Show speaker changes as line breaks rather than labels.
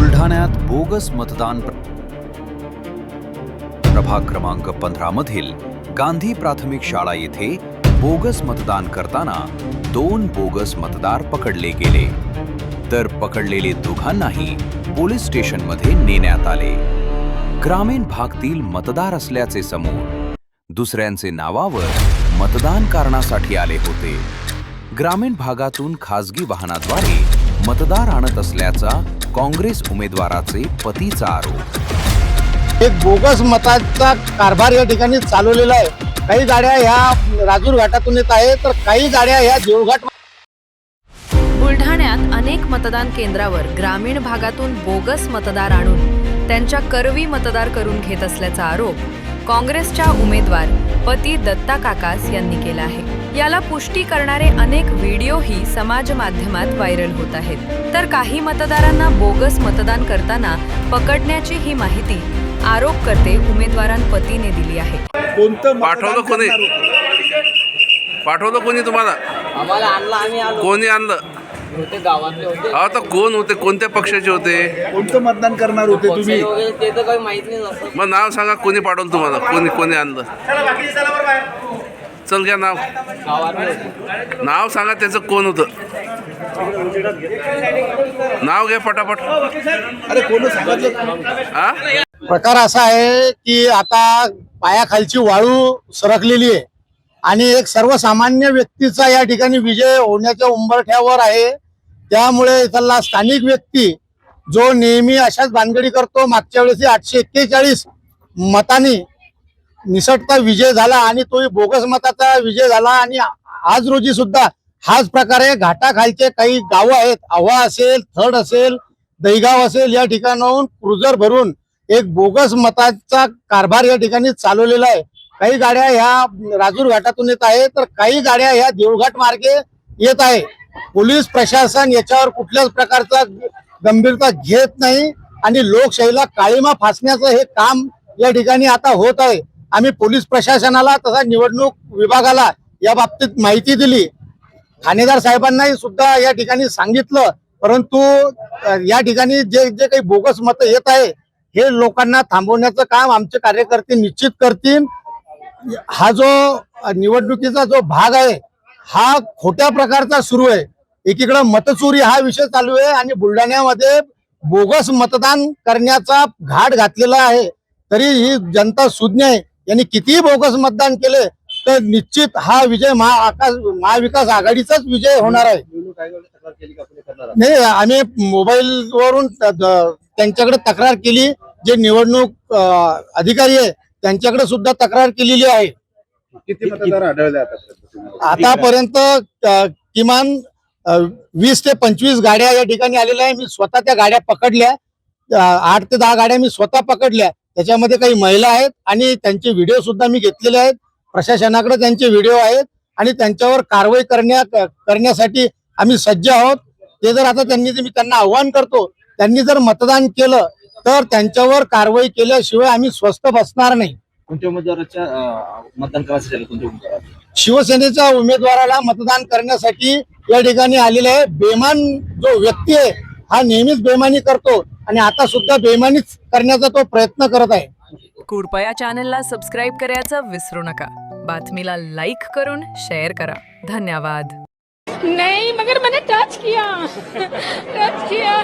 बुलढाण्यात बोगस मतदान प्रभाग क्रमांक पंधरा मधील गांधी प्राथमिक शाळा येथे बोगस मतदान करताना दोन बोगस मतदार पकडले गेले. तर पकडलेले दोघांनाही पोलीस स्टेशनमध्ये नेण्यात आले. ग्रामीण भागातील मतदार असल्याचे समोर दुसऱ्यांचे नावावर मतदान कारणासाठी आले होते. ग्रामीण भागातून खासगी वाहनाद्वारे मतदार आणत असल्याचा काँग्रेस उमेदवाराचे पतीचा आरोप.
एक बोगस मताचा कारभार या ठिकाणी चालवलेला आहे. काही गाड्या ह्या राजूर घाटातून येत आहेत तर काही गाड्या ह्या देवघाट
बुलढाण्यात अनेक मतदान केंद्रावर ग्रामीण भागातून बोगस मतदार आणून त्यांच्या करवी मतदार करून घेत असल्याचा आरोप काँग्रेसच्या उमेदवार पती दत्ता काकास यांनी केला आहे. याला पुष्टी करणारे अनेक व्हिडिओही समाज माध्यमात व्हायरल होत आहेत. तर काही मतदारांना बोगस मतदान करताना पकडण्याची ही माहिती आरोपकर्ते उमेदवारांपतीने दिली आहे.
पाठवलं कोणी? पाठवलं कोणी तुम्हाला?
आम्हाला आणला आम्ही आलो.
कोणी आणलं?
होते गावातले होते.
अहो तर कोण होते? कोणत्या पक्षाचे होते?
कोणतं मतदान करणार होते तुम्ही?
वगैरे ते तर काही माहीत नाही असं
मग नाव सांगा कोणी पाठवलं तुम्हाला? कोणी कोणी आणलं? चल घ्या नाव.
गावातले होते.
नाव सांगा त्याचं कोण होतं? नाव घ्या पटापट.
अरे कोण सांगितलं?
हा?
प्रकार असा आहे की आता पायाखालची वाळू सरकलेली आहे. आणि एक सर्वसामान्य व्यक्तीचा या ठिकाणी विजय होण्याच्या उंबरठ्यावर आहे. त्यामुळे इथला स्थानिक व्यक्ती जो नेहमी अशाच भानगडी करतो मागच्या वेळेस आठशे एक्केचाळीस मतांनी निसटता विजय झाला आणि तोही बोगस मताचा विजय झाला आणि आज रोजी सुद्धा हाच प्रकारे घाटाखालचे काही गावं आहेत. आव्हा असेल थड असेल दहीगाव असेल या ठिकाणाहून क्रुझर भरून एक बोगस मताचा कारभार या ठिकाणी चालवलेला आहे. काही गाड्या ह्या राजूर घाटातून येत आहे तर काही गाड्या ह्या देवघाट मार्गे येत आहे. पोलीस प्रशासन याच्यावर कुठल्याच प्रकारचा गंभीरता घेत नाही आणि लोकशाहीला काळीमा फासण्याचं हे काम या ठिकाणी आता होत आहे. आम्ही पोलीस प्रशासनाला तसा निवडणूक विभागाला या बाबतीत माहिती दिली. ठाणेदार साहेबांनाही सुद्धा या ठिकाणी सांगितलं परंतु या ठिकाणी जे जे काही बोगस मतं येत आहे हे लोकांना थांबवण्याचं काम आमचे कार्यकर्ते निश्चित करतील. हा जो निवडणुकीचा जो भाग आहे हा खोट्या प्रकारचा सुरू आहे. एकीकडे मतचोरी हा विषय चालू आहे आणि बुलढाण्यामध्ये बोगस मतदान करण्याचा घाट घातलेला आहे. तरी ही जनता सुज्ञ आहे. यांनी कितीही बोगस मतदान केले तर निश्चित हा विजय महाआकाश महाविकास आघाडीचाच विजय होणार आहे. नाही आम्ही मोबाईल वरून त्यांच्याकडे तक्रार केली. जे निवडणूक अधिकारी आहे त्यांच्याकडे सुद्धा तक्रार केलेली आहे.
किती मतदार आढळले आतापर्यंत
किमान वीस ते पंचवीस गाड्या या ठिकाणी आलेल्या आहे मी स्वतः त्या गाड्या पकडल्या. आठ ते दहा गाड्या मी स्वतः पकडल्या. त्याच्यामध्ये काही महिला आहेत आणि त्यांचे व्हिडिओ सुद्धा मी घेतलेले आहेत. प्रशासनाकडे त्यांचे व्हिडिओ आहेत आणि त्यांच्यावर कारवाई करण्या करण्यासाठी आम्ही सज्ज आहोत. ते जर आता त्यांनी मी त्यांना आव्हान करतो त्यांनी जर मतदान केलं तर त्यांच्यावर कारवाई केल्याशिवाय आम्ही स्वस्थ बसणार नाही.
कोणत्या उमेदवाराच्या मतदान करायचं झालं कोणत्या उमेदवाराचं
शिवसेनेच्या उमेदवाराला मतदान करण्यासाठी या ठिकाणी आलेले आहे. बेमान जो व्यक्ती आहे हा नेहमीच बेमानी करतो आणि आता सुद्धा बेमानीच करण्याचा तो प्रयत्न करत आहे.
कृपया चॅनलला सबस्क्राईब करायचं विसरू नका. बातमीला लाईक करून शेअर करा. धन्यवाद.
नहीं मगर मैंने टच किया. Touch KIA.